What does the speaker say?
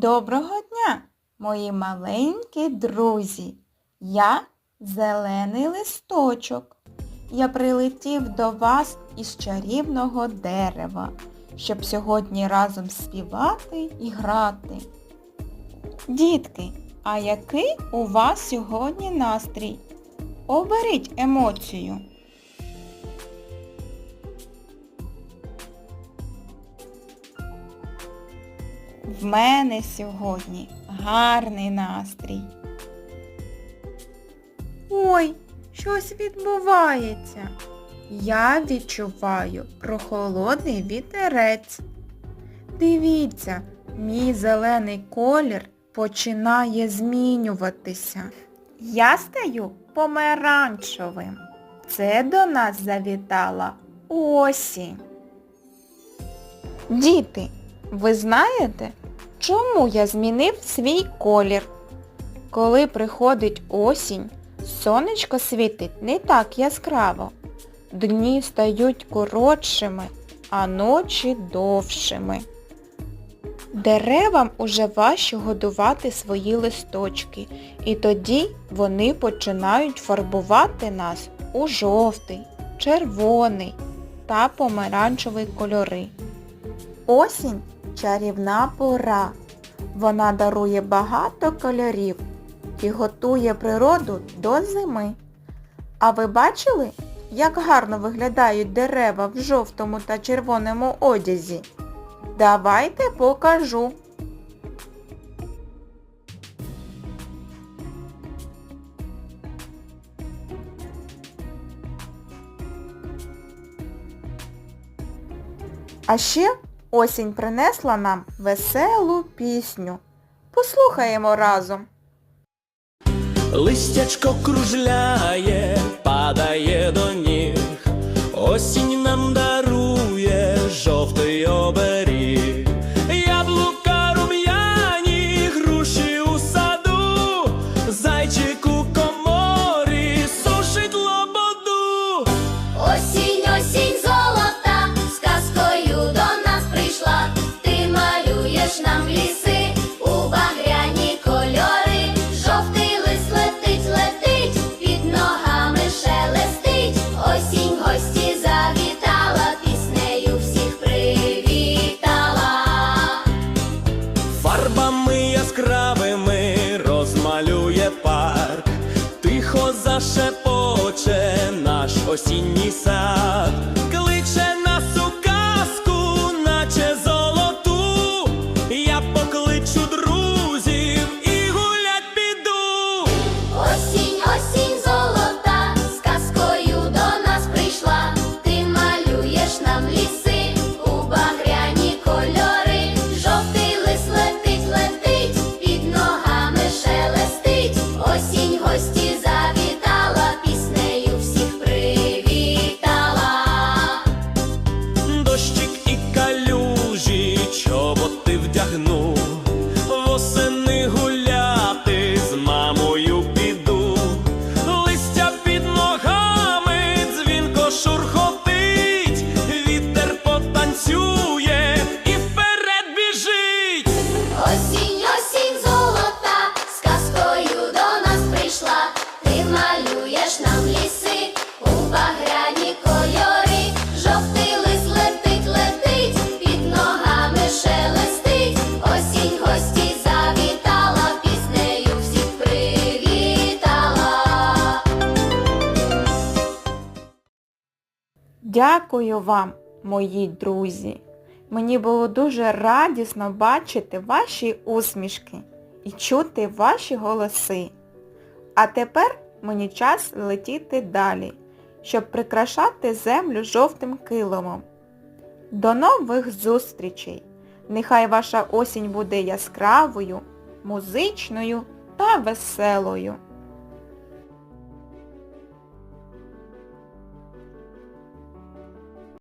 Доброго дня, мої маленькі друзі. Я зелений листочок. Я прилетів до вас із чарівного дерева, щоб сьогодні разом співати і грати. Дітки, а який у вас сьогодні настрій? Оберіть емоцію. В мене сьогодні гарний настрій. Ой, щось відбувається. Я відчуваю прохолодний вітерець. Дивіться, мій зелений колір починає змінюватися. Я стаю помаранчевим. Це до нас завітала осінь. Діти, ви знаєте, чому я змінив свій колір? Коли приходить осінь, сонечко світить не так яскраво. Дні стають коротшими, а ночі довшими. Деревам уже важче годувати свої листочки, і тоді вони починають фарбувати нас у жовтий, червоний та помаранчевий кольори. Осінь чарівна пора. Вона дарує багато кольорів і готує природу до зими. А ви бачили, як гарно виглядають дерева в жовтому та червоному одязі? Давайте покажу. А ще осінь принесла нам веселу пісню. Послухаємо разом. Листячко кружляє, падає до ніг, осінь нам дарує зашепоче наш осінній сад, кличе Дякую вам, мої друзі. Мені було дуже радісно бачити ваші усмішки і чути ваші голоси. А тепер мені час летіти далі, щоб прикрашати землю жовтим килимом. До нових зустрічей! Нехай ваша осінь буде яскравою, музичною та веселою.